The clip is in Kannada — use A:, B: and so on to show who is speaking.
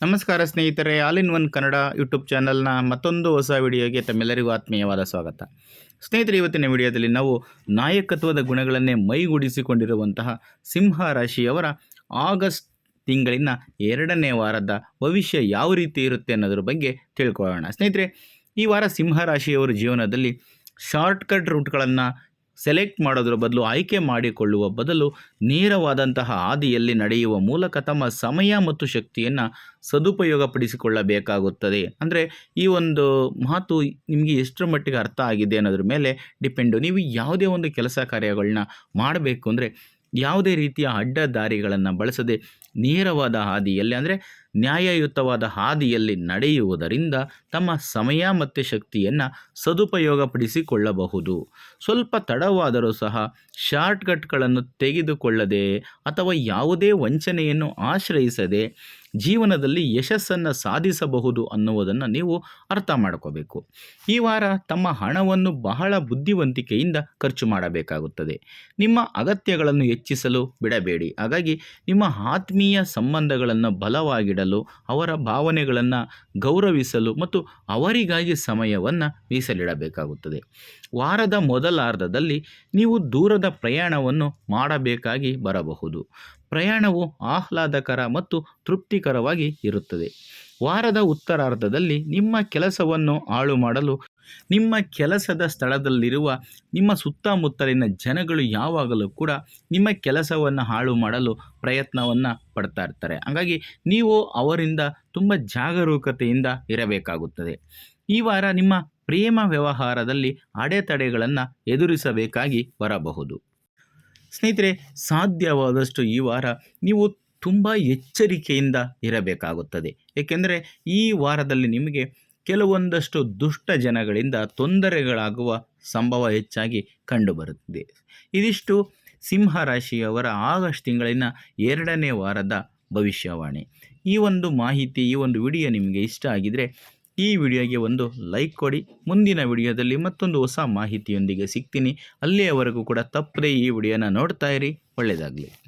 A: ನಮಸ್ಕಾರ ಸ್ನೇಹಿತರೆ all in one Kannada YouTube ಚಾನಲ್ನ ಮತ್ತೊಂದು ಹೊಸ ವಿಡಿಯೋಗೆ ತಮ್ಮೆಲ್ಲರಿಗೂ ಆತ್ಮೀಯವಾದ ಸ್ವಾಗತ. ಸ್ನೇಹಿತರೆ, ಇವತ್ತಿನ ವಿಡಿಯೋದಲ್ಲಿ ನಾವು ನಾಯಕತ್ವದ ಗುಣಗಳನ್ನೇ ಮೈಗೂಡಿಸಿಕೊಂಡಿರುವಂತಹ ಸಿಂಹ ರಾಶಿಯವರ ಆಗಸ್ಟ್ ತಿಂಗಳಿನ ಎರಡನೇ ವಾರದ ಭವಿಷ್ಯ ಯಾವ ರೀತಿ ಇರುತ್ತೆ ಅನ್ನೋದ್ರ ಬಗ್ಗೆ ತಿಳ್ಕೊಳ್ಳೋಣ. ಸ್ನೇಹಿತರೆ, ಈ ವಾರ ಸಿಂಹ ರಾಶಿಯವರ ಜೀವನದಲ್ಲಿ ಶಾರ್ಟ್ಕಟ್ ರೂಟ್ಗಳನ್ನು ಸೆಲೆಕ್ಟ್ ಮಾಡೋದ್ರ ಬದಲು ಆಯ್ಕೆ ಮಾಡಿಕೊಳ್ಳುವ ಬದಲು ನೇರವಾದಂತಹ ಹಾದಿಯಲ್ಲಿ ನಡೆಯುವ ಮೂಲಕ ತಮ್ಮ ಸಮಯ ಮತ್ತು ಶಕ್ತಿಯನ್ನು ಸದುಪಯೋಗಪಡಿಸಿಕೊಳ್ಳಬೇಕಾಗುತ್ತದೆ. ಅಂದರೆ ಈ ಒಂದು ಮಾತು ನಿಮಗೆ ಎಷ್ಟರ ಮಟ್ಟಿಗೆ ಅರ್ಥ ಆಗಿದೆ ಅನ್ನೋದ್ರ ಮೇಲೆ ಡಿಪೆಂಡು. ನೀವು ಯಾವುದೇ ಒಂದು ಕೆಲಸ ಕಾರ್ಯಗಳನ್ನ ಮಾಡಬೇಕು ಅಂದರೆ ಯಾವುದೇ ರೀತಿಯ ಅಡ್ಡದಾರಿಗಳನ್ನು ಬಳಸದೆ ನೇರವಾದ ಹಾದಿಯಲ್ಲಿ, ಅಂದರೆ ನ್ಯಾಯಯುತವಾದ ಹಾದಿಯಲ್ಲಿ ನಡೆಯುವುದರಿಂದ ತಮ್ಮ ಸಮಯ ಮತ್ತು ಶಕ್ತಿಯನ್ನು ಸದುಪಯೋಗಪಡಿಸಿಕೊಳ್ಳಬಹುದು. ಸ್ವಲ್ಪ ತಡವಾದರೂ ಸಹ ಶಾರ್ಟ್ಕಟ್ಗಳನ್ನು ತೆಗೆದುಕೊಳ್ಳದೆ ಅಥವಾ ಯಾವುದೇ ವಂಚನೆಯನ್ನು ಆಶ್ರಯಿಸದೆ ಜೀವನದಲ್ಲಿ ಯಶಸ್ಸನ್ನು ಸಾಧಿಸಬಹುದು ಅನ್ನುವುದನ್ನು ನೀವು ಅರ್ಥ ಮಾಡ್ಕೋಬೇಕು. ಈ ವಾರ ತಮ್ಮ ಹಣವನ್ನು ಬಹಳ ಬುದ್ಧಿವಂತಿಕೆಯಿಂದ ಖರ್ಚು ಮಾಡಬೇಕಾಗುತ್ತದೆ. ನಿಮ್ಮ ಅಗತ್ಯಗಳನ್ನು ಹೆಚ್ಚಿಸಲು ಬಿಡಬೇಡಿ. ಹಾಗಾಗಿ ನಿಮ್ಮ ಆತ್ಮೀಯ ಸಂಬಂಧಗಳನ್ನು ಬಲವಾಗಿಡಲು, ಅವರ ಭಾವನೆಗಳನ್ನು ಗೌರವಿಸಲು ಮತ್ತು ಅವರಿಗಾಗಿ ಸಮಯವನ್ನು ಮೀಸಲಿಡಬೇಕಾಗುತ್ತದೆ. ವಾರದ ಮೊದಲಾರ್ಧದಲ್ಲಿ ನೀವು ದೂರದ ಪ್ರಯಾಣವನ್ನು ಮಾಡಬೇಕಾಗಿ ಬರಬಹುದು. ಪ್ರಯಾಣವು ಆಹ್ಲಾದಕರ ಮತ್ತು ತೃಪ್ತಿಕರವಾಗಿ ಇರುತ್ತದೆ. ವಾರದ ಉತ್ತರಾರ್ಧದಲ್ಲಿ ನಿಮ್ಮ ಕೆಲಸವನ್ನು ಹಾಳು ಮಾಡಲು ನಿಮ್ಮ ಕೆಲಸದ ಸ್ಥಳದಲ್ಲಿರುವ, ನಿಮ್ಮ ಸುತ್ತಮುತ್ತಲಿನ ಜನಗಳು ಯಾವಾಗಲೂ ಕೂಡ ನಿಮ್ಮ ಕೆಲಸವನ್ನು ಹಾಳು ಮಾಡಲು ಪ್ರಯತ್ನವನ್ನು ಪಡ್ತಾ ಇರ್ತಾರೆ. ಹಾಗಾಗಿ ನೀವು ಅವರಿಂದ ತುಂಬ ಜಾಗರೂಕತೆಯಿಂದ ಇರಬೇಕಾಗುತ್ತದೆ. ಈ ವಾರ ನಿಮ್ಮ ಪ್ರೇಮ ವ್ಯವಹಾರದಲ್ಲಿ ಅಡೆತಡೆಗಳನ್ನು ಎದುರಿಸಬೇಕಾಗಿ ಬರಬಹುದು. ಸ್ನೇಹಿತರೆ, ಸಾಧ್ಯವಾದಷ್ಟು ಈ ವಾರ ನೀವು ತುಂಬ ಎಚ್ಚರಿಕೆಯಿಂದ ಇರಬೇಕಾಗುತ್ತದೆ. ಏಕೆಂದರೆ ಈ ವಾರದಲ್ಲಿ ನಿಮಗೆ ಕೆಲವೊಂದಷ್ಟು ದುಷ್ಟ ಜನಗಳಿಂದ ತೊಂದರೆಗಳಾಗುವ ಸಂಭವ ಹೆಚ್ಚಾಗಿ ಕಂಡುಬರುತ್ತದೆ. ಇದಿಷ್ಟು ಸಿಂಹ ರಾಶಿಯವರ ಆಗಸ್ಟ್ ತಿಂಗಳಿನ ಎರಡನೇ ವಾರದ ಭವಿಷ್ಯವಾಣಿ. ಈ ಒಂದು ಮಾಹಿತಿ, ಈ ಒಂದು ವಿಡಿಯೋ ನಿಮಗೆ ಇಷ್ಟ ಆಗಿದರೆ ಈ ವಿಡಿಯೋಗೆ ಒಂದು ಲೈಕ್ ಕೊಡಿ. ಮುಂದಿನ ವಿಡಿಯೋದಲ್ಲಿ ಮತ್ತೊಂದು ಹೊಸ ಮಾಹಿತಿಯೊಂದಿಗೆ ಸಿಗ್ತೀನಿ. ಅಲ್ಲಿಯವರೆಗೂ ಕೂಡ ತಪ್ಪದೆ ಈ ವಿಡಿಯೋನ ನೋಡ್ತಾ ಇರಿ. ಒಳ್ಳೆಯದಾಗಲಿ.